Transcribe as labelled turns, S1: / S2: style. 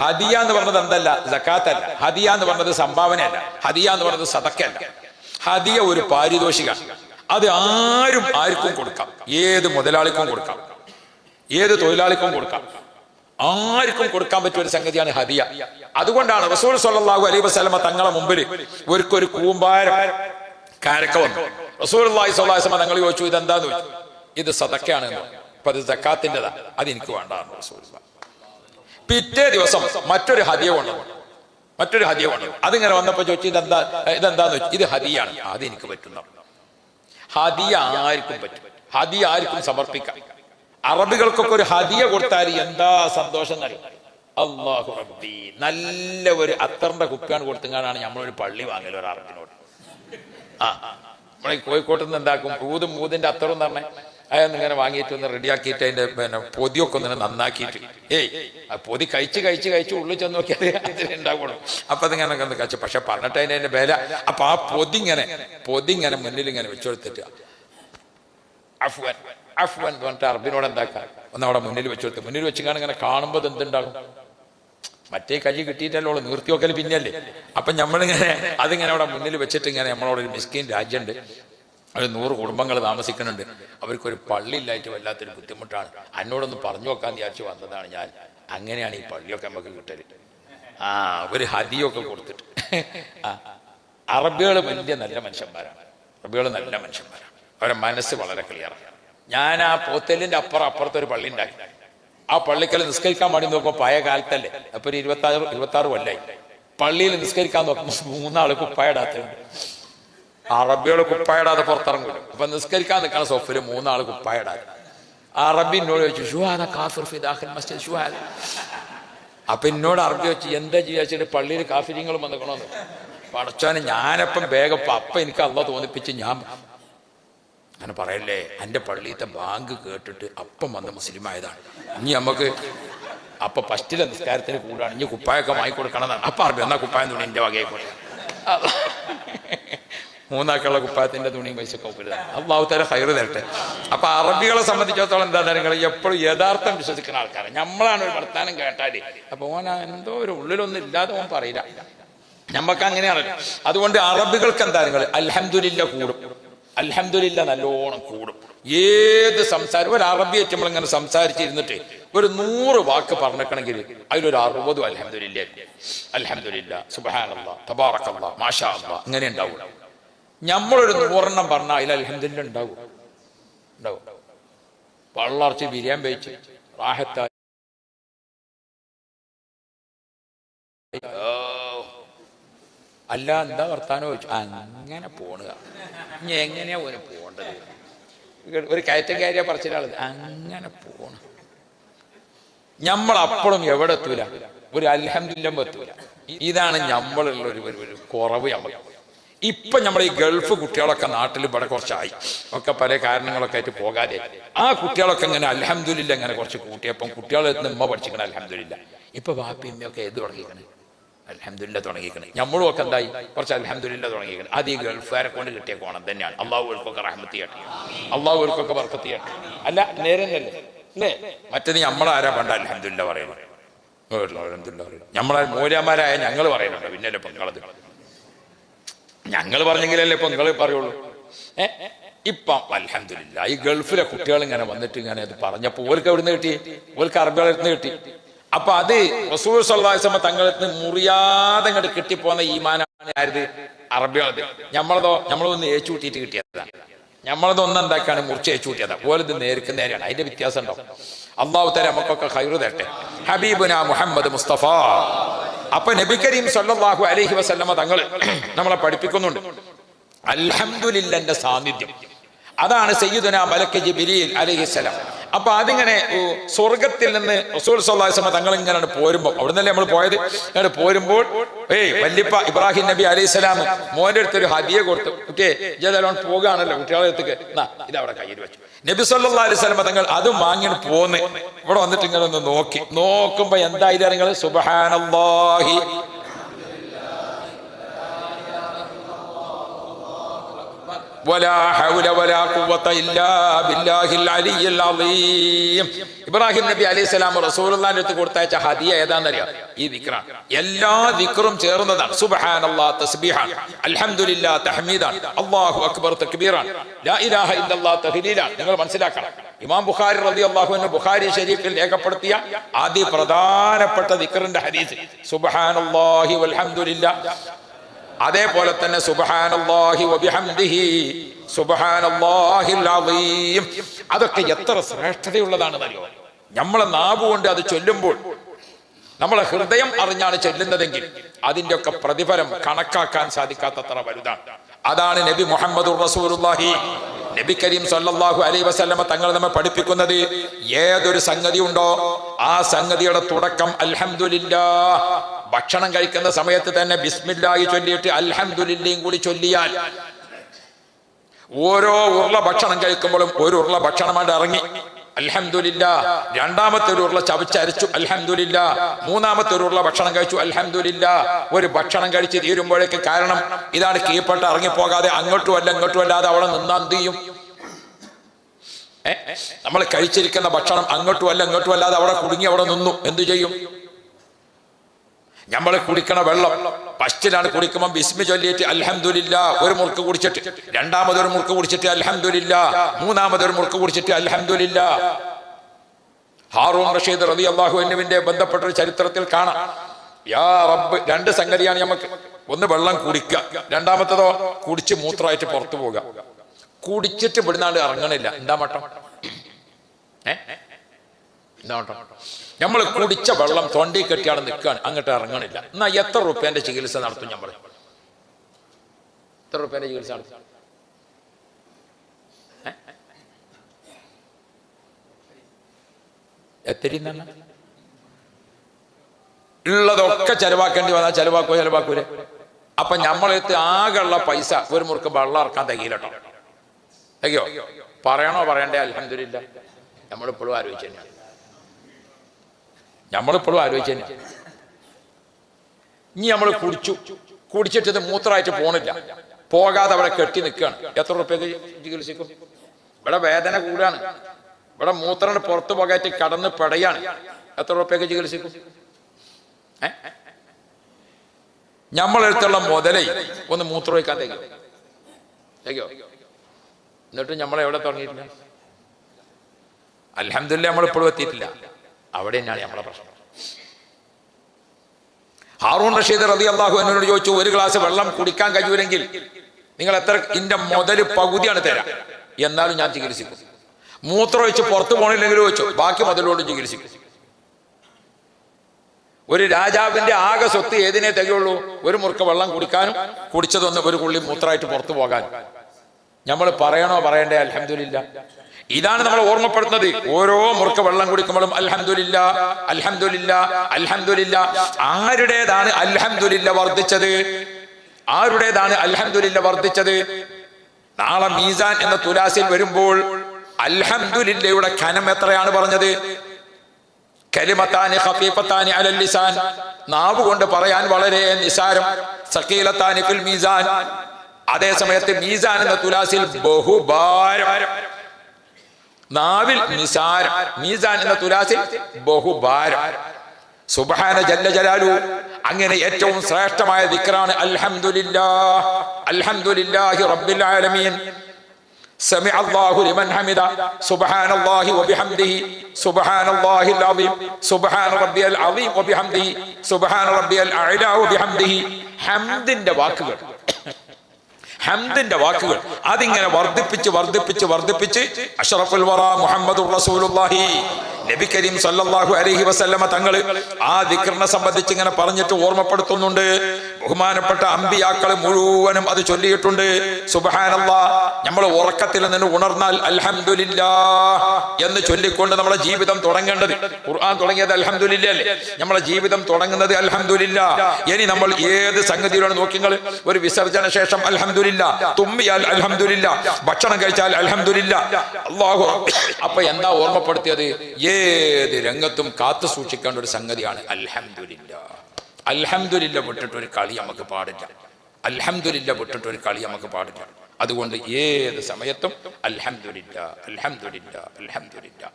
S1: ഹദിയ എന്ന് പറഞ്ഞത് എന്തല്ല? ജക്കാത്തല്ല ഹദിയ എന്ന് പറഞ്ഞത് സംഭാവനയല്ല. ഹദിയ എന്ന് പറഞ്ഞത് സതക്കല്ല ഹദിയ ഒരു പാരിതോഷിക. അത് ആരും ആർക്കും കൊടുക്കാം. ഏത് മുതലാളിക്കും കൊടുക്കാം. ഏത് തൊഴിലാളിക്കും കൊടുക്കാം. ആർക്കും കൊടുക്കാൻ പറ്റിയ ഒരു സംഗതിയാണ് ഹദിയ. അതുകൊണ്ടാണ് റസൂൽ സല്ലല്ലാഹു അലൈഹി വസല്ലമ തങ്ങളെ മുമ്പിൽ ഒരിക്കൊരു കൂമ്പാരം കാരക്ക വന്നു. റസൂൽ അള്ളാഹി വസല്ലമ തങ്ങൾ ചോദിച്ചു ഇതെന്താന്ന്? ചോദിച്ചു. ഇത് പറഞ്ഞു. അപ്പൊ അത് സക്കാത്തിന്റെതാ. അത് എനിക്ക് വേണ്ടാണ് റസൂൽ പിറ്റേ ദിവസം മറ്റൊരു കൊണ്ടുവന്നു മറ്റൊരു കൊണ്ടുവന്നു അതിങ്ങനെ വന്നപ്പോ ചോദിച്ചു ഇതെന്താ ഇതെന്താന്ന് വെച്ചു ഇത് ഹതിയാണ് അത് എനിക്ക് പറ്റുന്ന. ഹതി ആർക്കും പറ്റും. ഹദിയ ആർക്കും സമർപ്പിക്കാം. അറബികൾക്കൊക്കെ ഒരു ഹദിയ കൊടുത്താൽ എന്താ സന്തോഷം നൽകും അള്ളാഹു റബ്ബി നല്ല ഒരു അത്തറിന്റെ കുപ്പിയാണ് കൊടുത്തുങ്ങാനാണ് നമ്മളൊരു പള്ളി വാങ്ങൽ ഒരു അറബിനോട്. ആ നമ്മളെ കോഴിക്കോട്ടിൽ കോഴിക്കോട്ട് നിന്ന് എന്താക്കും? ഊതും മൂതിന്റെ അത്തറും എന്ന് പറഞ്ഞാൽ അതൊന്ന് ഇങ്ങനെ വാങ്ങിയിട്ട് ഒന്ന് റെഡിയാക്കിയിട്ട് അതിന്റെ പിന്നെ പൊതിയൊക്കെ ഒന്നിനെ നന്നാക്കിയിട്ട്. ഏയ് ആ പൊതി കഴിച്ച് കഴിച്ച് കഴിച്ച് ഉള്ളിൽ ചെന്ന് നോക്കിയാൽ അതിലുണ്ടാവുള്ളൂ അപ്പൊ അതിങ്ങനെ ഒന്ന് കഴിച്ചു. പക്ഷെ പറഞ്ഞിട്ട് അതിന്റെ അതിന്റെ വില. അപ്പൊ ആ പൊതി ഇങ്ങനെ പൊതി ഇങ്ങനെ മുന്നിൽ ഇങ്ങനെ വെച്ചുകൊടുത്തിട്ട് അഫ്വൻ അഫ്വൻ എന്ന് പറഞ്ഞിട്ട് അറബിനോട് എന്താക്കാം ഒന്ന് അവിടെ മുന്നിൽ വെച്ചുകൊടുത്ത് മുന്നിൽ ഇങ്ങനെ കാണുമ്പോൾ എന്തുണ്ടാകും? മറ്റേ കൈ കിട്ടിയിട്ടല്ലോ നിർത്തി വെക്കൽ പിന്നല്ലേ അപ്പൊ നമ്മളിങ്ങനെ അതിങ്ങനെ അവിടെ മുന്നിൽ വെച്ചിട്ട് ഇങ്ങനെ നമ്മളോട് ഒരു മിസ്കിൻ രാജ്യമുണ്ട് ഒരു നൂറ് കുടുംബങ്ങൾ താമസിക്കുന്നുണ്ട്. അവർക്കൊരു പള്ളി ഇല്ലായിട്ട് വല്ലാത്തൊരു ബുദ്ധിമുട്ടാണ്. എന്നോടൊന്ന് പറഞ്ഞു വെക്കാൻ വിചാരിച്ചു വന്നതാണ് ഞാൻ. അങ്ങനെയാണ് ഈ പള്ളിയൊക്കെ നമുക്ക് കിട്ടൽ. ആ ഒരു ഹതിയൊക്കെ കൊടുത്തിട്ട്. ആ അറബികൾ വലിയ നല്ല മനുഷ്യന്മാരാണ്. അറബികൾ നല്ല മനുഷ്യന്മാരാണ്. അവരുടെ മനസ്സ് വളരെ ക്ലിയറാണ്. ഞാൻ ആ പോത്തലിന്റെ അപ്പുറം അപ്പുറത്ത് ഒരു പള്ളി ഉണ്ടാക്കി ആ പള്ളിക്കൽ നിസ്കരിക്കാൻ വേണ്ടി നോക്കുമ്പോൾ പഴയ കാലത്തല്ലേ? അപ്പൊ ഒരു ഇരുപത്തി ആറ് ഇരുപത്തി ആറ് കൊല്ലായി. പള്ളിയിൽ നിസ്കരിക്കാൻ നോക്കുമ്പോൾ മൂന്നാൾ കുപ്പായിടാത്തുണ്ട് അറബികൾ കുപ്പായിടാതെ പുറത്തിറങ്ങൂല. അപ്പൊ നിസ്കരിക്കാൻ നിൽക്കണ സോഫിൽ മൂന്നാൾ കുപ്പായിടാതെ അറബി എന്നോട് ചോദിച്ചു കാഫിർ മസ്ജിദ് അപ്പൊ എന്നോട് അറബി വെച്ച് എന്താ ചെയ്യാച്ചിട്ട് പള്ളിയിൽ കാഫിര്യങ്ങൾ വന്നിക്കണോന്ന്? പടച്ചാന് ഞാനപ്പം വേഗം അപ്പ എനിക്ക് അള്ള തോന്നിപ്പിച്ച് ഞാൻ അങ്ങനെ പറയല്ലേ എന്റെ പള്ളിയിലത്തെ ബാങ്ക് കേട്ടിട്ട് അപ്പം വന്ന മുസ്ലിം ആയതാണ് ഇനി നമുക്ക് അപ്പൊ ഫസ്റ്റിലെ നിസ്കാരത്തിന് കൂടാണ്. ഇനി കുപ്പായൊക്കെ വാങ്ങിക്കൊടുക്കണം എന്നാണ് അപ്പൊ അറബി എന്നാ കുപ്പായം തുണി എന്റെ വകയായിക്കോട്ടെ. മൂന്നാക്കുള്ള കുപ്പായത്തിന്റെ തുണിയും പൈസ ഒപ്പരുതാണ് അള്ളാഹു തല ഹൈറ് തരട്ടെ. അപ്പൊ അറബികളെ സംബന്ധിച്ചിടത്തോളം എന്താ നിങ്ങൾ എപ്പോഴും യഥാർത്ഥം വിശ്വസിക്കുന്ന ആൾക്കാരാണ് നമ്മളാണ് ഒരു വർത്താനം കേട്ടാൽ അപ്പൊ ഓൻ എന്തോ ഒരു ഉള്ളിലൊന്നും ഇല്ലാതെ ഓൻ പറയില്ല. നമുക്ക് അങ്ങനെയാണല്ലോ അതുകൊണ്ട് അറബികൾക്ക് എന്താ നിങ്ങൾ അലഹമുല്ല കൂടും. അലഹമുല്ല നല്ലോണം കൂടും. ഏത് സംസാരം? ഒരു അറബി വെച്ച് നമ്മളിങ്ങനെ സംസാരിച്ചിരുന്നിട്ട് ഒരു നൂറ് വാക്ക് പറഞ്ഞിക്കണമെങ്കിൽ അതിലൊരു അറുപതും അലഹമുല്ല അലഹമുല്ല സുബാനല്ല തബാറക്കല്ല മാഷാ അല്ല അങ്ങനെ ഉണ്ടാവും. നമ്മളൊരു നൂറെണ്ണം പറഞ്ഞാൽ അതിൽ അൽഹംദുലില്ല ഉണ്ടാവും. ഉണ്ടാവും. പള്ളർച്ച് ബിരിയാൻ വെച്ച് റാഹത്തായി. അല്ല എന്താ വർത്താനം ചോദിച്ചു? അങ്ങനെ പോണുക ഇനി എങ്ങനെയാ ഓന് പോണ്ടത്? ഒരു കയറ്റം കയറിയ പറച്ചിലാളത് അങ്ങനെ പോണം. നമ്മൾ അപ്പോഴും എവിടെ എത്തൂല? ഒരു അൽഹംദുലില്ലം എത്തൂല. ഇതാണ് നമ്മളുള്ള ഒരു ഒരു- ഒരു കുറവ് നമുക്ക് ഇപ്പൊ നമ്മൾ ഈ ഗൾഫ് കുട്ടികളൊക്കെ നാട്ടിൽ ഇവിടെ കുറച്ചായി. ഒക്കെ പല കാരണങ്ങളൊക്കെ ആയിട്ട് പോകാതെ. ആ കുട്ടികളൊക്കെ ഇങ്ങനെ അലഹമില്ല ഇങ്ങനെ കുറച്ച് കൂട്ടിയപ്പം കുട്ടികളെ ഉമ്മ പഠിച്ചിക്കണം അലഹമില്ല ഇപ്പൊ വാപ്പി ഉമ്മയൊക്കെ ഏത് തുടങ്ങിക്കണേ അലഹമില്ല തുടങ്ങിക്കണേ നമ്മളും ഒക്കെ എന്തായി? കുറച്ച് അലഹമില്ല തുടങ്ങിക്കണേ അത് ഈ ഗൾഫുകാരെ കൊണ്ട് കിട്ടിയ കോണം തന്നെയാണ്. അള്ളാഹുകൾക്കൊക്കെ റഹമത്തിയാട്ടെ അള്ളാഹുകൾക്കൊക്കെ ബർക്കത്ത് ചെയ്യട്ടെ അല്ല നേരെ തന്നെ അല്ലേ? മറ്റേത് നമ്മളാരാ പണ്ട് അലഹമില്ല പറയുന്നത്? നമ്മളാ മൂലമാരായ ഞങ്ങൾ പറയുന്നുണ്ട്. പിന്നെ പെങ്ങളത് ഞങ്ങൾ പറഞ്ഞെങ്കിലല്ലേ ഇപ്പൊ നിങ്ങൾ പറയുള്ളൂ. ഇപ്പം അൽഹംദുലില്ല ഈ ഗൾഫിലെ കുട്ടികൾ ഇങ്ങനെ വന്നിട്ട് ഇങ്ങനെ അത് പറഞ്ഞപ്പോ ഓർക്ക് എവിടുന്ന് കിട്ടി? ഓർക്ക് അറബികളെ അടുത്ത് കിട്ടി. അപ്പൊ അത് റസൂർ സല്ലാസമ തങ്ങളിൽ നിന്ന് മുറിയാതെ ഇങ്ങോട്ട് കിട്ടിപ്പോന്ന ഈമാനാണ് ആയത് അറബികളത് നമ്മളതോ നമ്മളൊന്ന് ഏച്ചു കൂട്ടിയിട്ട് കിട്ടിയതാണ് നമ്മളത് ഒന്നുണ്ടാക്കാണ് മുറിച്ച് ഏച്ചു കൂട്ടിയതാ. ഓലത് നേർക്ക് നേരെയാണ്. അതിന്റെ വ്യത്യാസം ഉണ്ടോ അള്ളാഹു തര നമുക്കൊക്കെ ഹൈറു തരട്ടെ. ഹബീബുന മുഹമ്മദ് മുസ്തഫ. അപ്പൊ നബി കരീം സല്ലാഹു അലഹി വസല്ലമ തങ്ങൾ നമ്മളെ പഠിപ്പിക്കുന്നുണ്ട്. അൽഹംദുലില്ലന്റെ സാന്നിധ്യം. അതാണ് സയ്യിദുന മലക്ക് ജിബിലിയിൽ അലൈഹിസ്സലാം അപ്പൊ അതിങ്ങനെ സ്വർഗത്തിൽ നിന്ന് റസൂൽ സല്ലാസ്മ തങ്ങൾ ഇങ്ങനെ പോരുമ്പോൾ നിന്നല്ലേ നമ്മൾ പോയത്? ഇങ്ങനെ പോരുമ്പോൾ ഏയ് വല്യപ്പ ഇബ്രാഹിം നബി അലൈഹി മോന്റെ അടുത്ത് ഒരു ഹദിയ കൊടുത്തു ഓക്കെ ജലോൺ പോകുകയാണല്ലോ കുട്ടികളെ അടുത്തേക്ക്. എന്നാ ഇത് അവിടെ കയ്യിൽ വെച്ചു. നബി അലൈഹി സ്വലമ തങ്ങൾ അത് വാങ്ങി പോന്ന്. ഇവിടെ വന്നിട്ട് ഇങ്ങനെ ഒന്ന് നോക്കി. നോക്കുമ്പോ എന്തായാലും നിങ്ങൾ സുബഹാനല്ലാഹി. ഇബ്രാഹിം നബി അലൈഹി സ്വലാം അടുത്ത് കൊടുത്തയച്ച ഹദിയ ഏതാണെന്നറിയാം? ഈ ദിക്റാണ് എല്ലാ ദിക്റും ചേർന്നതാണ്. സുബ്ഹാനല്ലാഹ് തസ്ബീഹാണ്. അൽഹംദുലില്ലാ തഹ്മീദാണ്. അല്ലാഹു അക്ബർ തക്ബീറാണ്. ലാ ഇലാഹ ഇല്ലല്ലാഹ് തഹ്ലീലാണ് നിങ്ങൾ മനസ്സിലാക്കണം. ഇമാം ബുഖാരി റളിയല്ലാഹു അൻഹു ബുഖാരി ശരീഫിൽ രേഖപ്പെടുത്തിയ ആദ്യ പ്രധാനപ്പെട്ട ദിക്റിന്റെ ഹദീസ്. സുബ്ഹാനല്ലാഹി വൽഹംദുലില്ലാഹ്. അതേപോലെ തന്നെ അളീം അതൊക്കെ എത്ര ശ്രേഷ്ഠതയുള്ളതാണ് അറിയോ? നമ്മളെ നാവ് കൊണ്ട് അത് ചൊല്ലുമ്പോൾ നമ്മളെ ഹൃദയം അറിഞ്ഞാണ് ചെല്ലുന്നതെങ്കിൽ അതിന്റെ ഒക്കെ പ്രതിഫലം കണക്കാക്കാൻ സാധിക്കാത്തത്ര വലുതാണ്. അതാണ് നബി മുഹമ്മദ് റസൂലുള്ളാഹി. നബി കരീം സല്ലല്ലാഹു അലൈഹി വസല്ലമ തങ്ങൾ നമ്മെ പഠിപ്പിക്കുന്നത് ഏതൊരു സംഗതി ഉണ്ടോ ആ സംഗതിയുടെ തുടക്കം അൽഹംദുലില്ലാ ഭക്ഷണം കഴിക്കുന്ന സമയത്ത് തന്നെ ബിസ്മില്ലായി ചൊല്ലിയിട്ട് അൽഹംദുലില്ലയും കൂടി ചൊല്ലിയാൽ ഓരോ ഉരുള ഭക്ഷണം കഴിക്കുമ്പോഴും ഒരു ഉരുള ഭക്ഷണമായിട്ട് ഇറങ്ങി. അൽഹംദുലില്ല. രണ്ടാമത്തെ ഒരു ഉരുള ചവച്ചരച്ചു. അൽഹംദുലില്ല. മൂന്നാമത്തെ ഒരു ഉരുള ഭക്ഷണം കഴിച്ചു. അൽഹംദുലില്ല. ഒരു ഭക്ഷണം കഴിച്ച് തീരുമ്പോഴേക്ക് കാരണം ഇതാണ് കീഴ്പ്പെട്ട് ഇറങ്ങിപ്പോകാതെ അങ്ങോട്ടും അല്ല ഇങ്ങോട്ടും അല്ലാതെ അവിടെ നിന്നാ എന്ത് ചെയ്യും? നമ്മൾ കഴിച്ചിരിക്കുന്ന ഭക്ഷണം അങ്ങോട്ടും അല്ല ഇങ്ങോട്ടും അല്ലാതെ അവിടെ കുടുങ്ങി അവിടെ നിന്നു. എന്തു ചെയ്യും? നമ്മൾ കുടിക്കണ വെള്ളം ഫസ്റ്റിലാണ് കുടിക്കുമ്പോൾ ബിസ്മി ചൊല്ലിയിട്ട് അൽഹംദുലില്ല ഒരു മുറുക്ക് കുടിച്ചിട്ട്. രണ്ടാമതൊരു മുറുക്ക് കുടിച്ചിട്ട് അൽഹംദുലില്ല മൂന്നാമതൊരു മുറുക്ക് കുടിച്ചിട്ട് അൽഹംദുലില്ല. ഹാറൂൺ റഷീദ് റതി എന്നിവിന്റെ ബന്ധപ്പെട്ട ഒരു ചരിത്രത്തിൽ കാണാം. യാ റബ്ബ് രണ്ട് സംഗതിയാണ് നമുക്ക് ഒന്ന് വെള്ളം കുടിക്കുക. രണ്ടാമത്തതോ കുടിച്ച് മൂത്രമായിട്ട് പുറത്തു പോകുക കുടിച്ചിട്ട് ഇവിടുന്നാണ്ട് ഇറങ്ങണില്ല. എന്താ മട്ടം? ഏ? എന്താ മട്ടം? നമ്മൾ കുടിച്ച വെള്ളം തൊണ്ടി കെട്ടിയാണ് നിൽക്കാൻ അങ്ങോട്ട് ഇറങ്ങണില്ല. എന്നാ എത്ര റുപ്യന്റെ ചികിത്സ നടത്തും ഞാൻ പറയും. എത്ര റുപ്യന്റെ ചികിത്സ നടത്തും? ഉള്ളതൊക്കെ ചെലവാക്കേണ്ടി വന്നാൽ ചെലവാക്കോ ചെലവാക്കൂലെ അപ്പൊ നമ്മളെടുത്ത് ആകെയുള്ള പൈസ ഒരു മുറുക്ക് വെള്ളം ഇറക്കാൻ തികയില്ലട്ടോ. തികയോ? പറയണോ പറയണ്ടേ? അലഹമില്ല നമ്മളിപ്പോഴും ആലോചിച്ചു നമ്മളിപ്പോഴും തന്നെയാണ് ഇനി നമ്മൾ കുടിച്ചു. കുടിച്ചിട്ട് മൂത്രമായിട്ട് പോണില്ല. പോകാതെ അവിടെ കെട്ടി നിൽക്കുകയാണ് എത്ര റുപ്യക്ക് ചികിത്സിക്കും? ഇവിടെ വേദന കൂടാണ്. ഇവിടെ മൂത്രം പുറത്തു പോകാറ്റ് കടന്ന് പെടയാണ്. എത്ര റുപ്യക്ക് ചികിത്സിക്കും? ഏ? നമ്മളെടുത്തുള്ള മുതലേ ഒന്ന് മൂത്രം വയ്ക്കാൻ തേക്കോ എന്നിട്ട് നമ്മൾ എവിടെ തുടങ്ങിയിട്ടില്ല? അലഹമില്ല നമ്മളിപ്പോഴും എത്തിയിട്ടില്ല. അവിടെ തന്നെയാണ് നമ്മളെ പ്രശ്നം. ഹാറൂൺ റഷീദ് റതി അള്ളാഹു എന്നോട് ചോദിച്ചു ഒരു ഗ്ലാസ് വെള്ളം കുടിക്കാൻ കഴിയൂലെങ്കിൽ നിങ്ങൾ എത്ര ഇന്റെ മുതൽ പകുതിയാണ് തരാം. എന്നാലും ഞാൻ ചികിത്സിക്കും. മൂത്രം ഒഴിച്ച് പുറത്തു പോകണില്ലെങ്കിൽ വെച്ചു ബാക്കി മുതലോട് ചികിത്സിക്കും. ഒരു രാജാവിന്റെ ആകെ സ്വത്ത് ഏതിനെ തികയുള്ളൂ? ഒരു മുറുക്ക വെള്ളം കുടിക്കാനും കുടിച്ചതൊന്ന് ഒരു കുള്ളി മൂത്രമായിട്ട് പുറത്തു പോകാനും. നമ്മൾ പറയണോ പറയണ്ടേ? അൽഹംദുലില്ല. ഇതാണ് നമ്മൾ ഓർമ്മപ്പെടുത്തുന്നത്. ഓരോ മുറുക്ക വെള്ളം കുടിക്കുമ്പോഴും അൽഹംദുലില്ല അൽഹംദുലില്ല അൽഹംദുലില്ല. ആരുടേതാണ് അൽഹംദുലില്ല വർദ്ധിച്ചത്? ആരുടേതാണ് അൽഹംദുലില്ല വർദ്ധിച്ചത്? നാളെ മീസാൻ എന്ന തുലാസിൽ വരുമ്പോൾ അൽഹംദുലില്ലയുടെ ഖനം എത്രയാണ് പറഞ്ഞത്? കലിമത്താനി ഖഫീഫത്താനി അലൽ ലിസാൻ. നാവ് കൊണ്ട് പറയാൻ വളരെ നിസാരം. സക്കീലത്താനി മീസാൻ. അതേ മീസാൻ എന്ന തുലാസിൽ ബഹുഭാരം. നാവിൽ നിസാരം മീസാൻ എന്ന തുലാസിൽ ബഹുഭാരം സുബ്ഹാന ജല്ല ജലാലു അങ്ങനെ ഏറ്റവും ശ്രേഷ്ഠമായ ദിക്റാണ് അൽഹംദുലില്ലാ അൽഹംദുലില്ലാഹി റബ്ബിൽ ആലമീൻ سمع الله لمن حمد سبحان الله وبحمده سبحان الله العظيم سبحان ربي العظيم وبحمده سبحان ربي الأعلى وبحمده ഹംദിന്റെ വാക്കുകൾ ഹംദിന്റെ വാക്കുകൾ അതിങ്ങനെ വർദ്ധിപ്പിച്ച് വർദ്ധിപ്പിച്ച് വർദ്ധിപ്പിച്ച് അഷറഫുൽ വറ മുഹമ്മദ് റസൂലുള്ളാഹി നബി കരീം സല്ലല്ലാഹു അലൈഹി വസല്ലമ തങ്ങൾ ആ ദിക്റിനെ സംബന്ധിച്ച് ഇങ്ങനെ പറഞ്ഞിട്ട് ഓർമ്മപ്പെടുത്തുന്നുണ്ട്. ബഹുമാനപ്പെട്ട അമ്പിയാക്കൾ മുഴുവനും അത് ചൊല്ലിയിട്ടുണ്ട്. സുബ്ഹാനല്ലാ നമ്മൾ ഉറക്കത്തിൽ നിന്ന് ഉണർന്നാൽ അൽഹംദുലില്ലാ എന്ന് ചൊല്ലിക്കൊണ്ട് നമ്മുടെ ജീവിതം തുടങ്ങേണ്ടത്. ഖുർആൻ തുടങ്ങിയത് അൽഹംദുലില്ലാ അല്ലേ? നമ്മളെ ജീവിതം തുടങ്ങുന്നത് അൽഹംദുലില്ലാ ഇനി നമ്മൾ ഏത് സംഗതിയിലാണ് നോക്കിങ്ങൾ ഒരു വിസർജന ശേഷം അൽഹംദുലില്ലാ തുമ്മിയാൽ അൽഹംദുലില്ലാ ഭക്ഷണം കഴിച്ചാൽ അൽഹംദുലില്ലാ അള്ളാഹു അപ്പൊ എന്താ ഓർമ്മപ്പെടുത്തിയത്? ഏത് രംഗത്തും കാത്തു സൂക്ഷിക്കേണ്ട ഒരു സംഗതിയാണ് അൽഹംദുലില്ല. അൽഹംദുലില്ല വിട്ടിട്ട് ഒരു കളി നമുക്ക് പാടില്ല. അൽഹംദുലില്ല വിട്ടിട്ട് ഒരു കളി നമുക്ക് പാടില്ല. അതുകൊണ്ട് ഏത് സമയത്തും അൽഹംദുലില്ല അൽഹംദുലില്ല അൽഹംദുലില്ല.